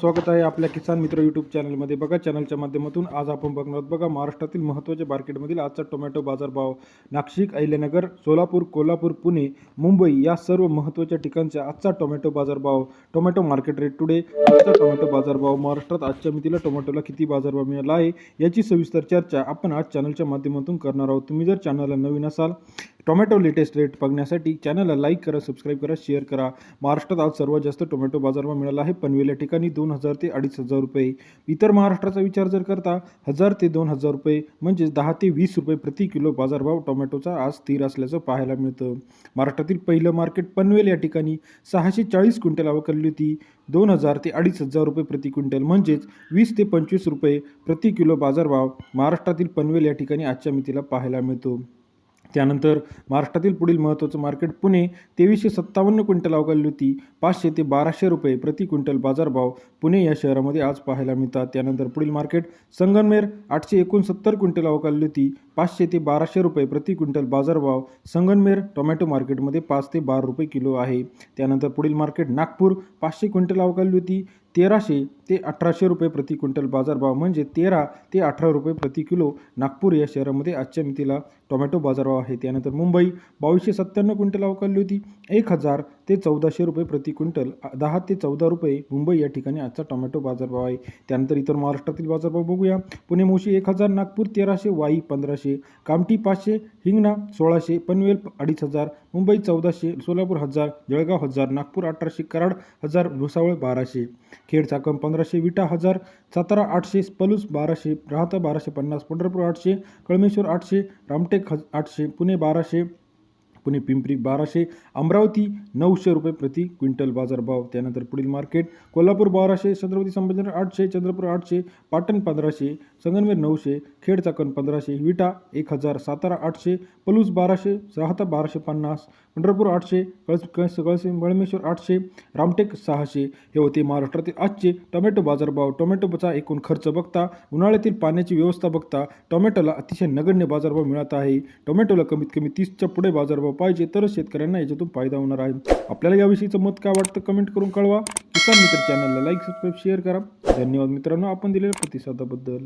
स्वागत आहे आपल्या किसान मित्र यूट्यूब चॅनलमध्ये बघा चॅनलच्या माध्यमातून आज आपण बघणार आहोत बघा महाराष्ट्रातील महत्त्वाच्या मार्केटमधील आजचा टोमॅटो बाजारभाव. नाशिक अहिल्यानगर सोलापूर कोल्हापूर पुणे मुंबई या सर्व महत्त्वाच्या ठिकाणच्या आजचा टोमॅटो बाजारभाव. टोमॅटो मार्केट रेट टुडे आजचा टोमॅटो बाजारभाव महाराष्ट्रात आजच्या मितीला टोमॅटोला किती बाजारभाव मिळाला आहे याची सविस्तर चर्चा आपण आज चॅनलच्या माध्यमातून करणार आहोत. तुम्ही जर चॅनलला नवीन असाल टोमॅटो लेटेस्ट रेट बघण्यासाठी चॅनलला लाईक करा सबस्क्राईब करा शेअर करा. महाराष्ट्रात आज सर्वात जास्त टोमॅटो बाजारभाव मिळाला आहे पनवेल या ठिकाणी दोन हजार ते अडीच हजार रुपये. इतर महाराष्ट्राचा विचार जर करता हजार ते दोन हजार रुपये म्हणजेच दहा ते वीस रुपये प्रति किलो बाजारभाव टोमॅटोचा आज स्थिर असल्याचं पाहायला मिळतं. महाराष्ट्रातील पहिलं मार्केट पनवेल या ठिकाणी सहाशे चाळीस क्विंटल अवकरली होती. दोन हजार ते अडीच हजार रुपये प्रति क्विंटल म्हणजेच वीस ते पंचवीस रुपये प्रति किलो बाजारभाव महाराष्ट्रातील पनवेल या ठिकाणी आजच्या मितीला पाहायला मिळतो. त्यानंतर महाराष्ट्रातील पुढील महत्त्वाचं मार्केट पुणे. तेवीसशे सत्तावन्न क्विंटल अवकाली होती. पाचशे ते बाराशे रुपये प्रति क्विंटल बाजारभाव पुणे या शहरामध्ये आज पाहायला मिळतात. त्यानंतर पुढील मार्केट संगमनेर आठशे एकोणसत्तर क्विंटल अवकाली होती. पाचशे ते बाराशे रुपये प्रति क्विंटल बाजारभाव संगमनेर टोमॅटो मार्केटमध्ये पाच ते बारा रुपये किलो आहे. त्यानंतर पुढील मार्केट नागपूर पाचशे क्विंटल अवकाली होती. तेराशे ते अठराशे रुपये प्रति क्विंटल बाजारभाव म्हणजे तेरा ते अठरा रुपये प्रति किलो नागपूर या शहरामध्ये आजच्या मितीला टोमॅटो बाजारभाव आहे. त्यानंतर मुंबई बावीसशे सत्त्याण्णव क्विंटल अवकाळली होती. एक हजार ते चौदाशे रुपये प्रति क्विंटल दहा ते चौदा रुपये मुंबई या ठिकाणी आजचा टोमॅटो बाजारभाव आहे. त्यानंतर इतर महाराष्ट्रातील बाजारभाव बघूया. पुणे मोशी एक हजार नागपूर तेराशे वाई पंधराशे कामठी पाचशे हिंगणा सोळाशे पनवेल अडीच हजार मुंबई चौदाशे सोलापूर हजार जळगाव हजार नागपूर अठराशे कराड हजार भुसावळ बाराशे. खेडचा कम पंधराशे विटा हजार सातारा आठशे पलूस बाराशे राहता बाराशे पन्नास पंढरपूर आठशे कळमेश्वर आठशे रामटेक हज आठशे पुणे बाराशे पुणे पिंपरी बाराशे अमरावती नऊशे रुपये प्रति क्विंटल बाजारभाव. त्यानंतर पुढील मार्केट कोल्हापूर बाराशे छत्रपती संभाजीनगर आठशे चंद्रपूर आठशे पाटण पंधराशे संगनवेर नऊशे खेड चाकण पंधराशे विटा एक हजार सातारा आठशे पलूस बाराशे राहता बाराशे पन्नास पंढरपूर आठशे कळस कळस कळसे मळमेश्वर आठशे रामटेक सहाशे. हे होते महाराष्ट्रातील आजचे टोमॅटो बाजारभाव. टोमॅटोचा एकूण खर्च बघता उन्हाळ्यातील पाण्याची व्यवस्था बघता टोमॅटोला अतिशय नगण्य बाजारभाव मिळत आहे. टोमॅटोला कमीत कमी तीसच्या पुढे बाजारभाव पाहिजे तरच शेतकऱ्यांना याच्यातून फायदा होणार आहे. आपल्याला याविषयीचं मत काय वाटतं कमेंट करून कळवा. किसान मित्र चॅनलला लाईक सबस्क्राईब शेअर करा. धन्यवाद मित्रांनो आपण दिलेल्या प्रतिसादाबद्दल.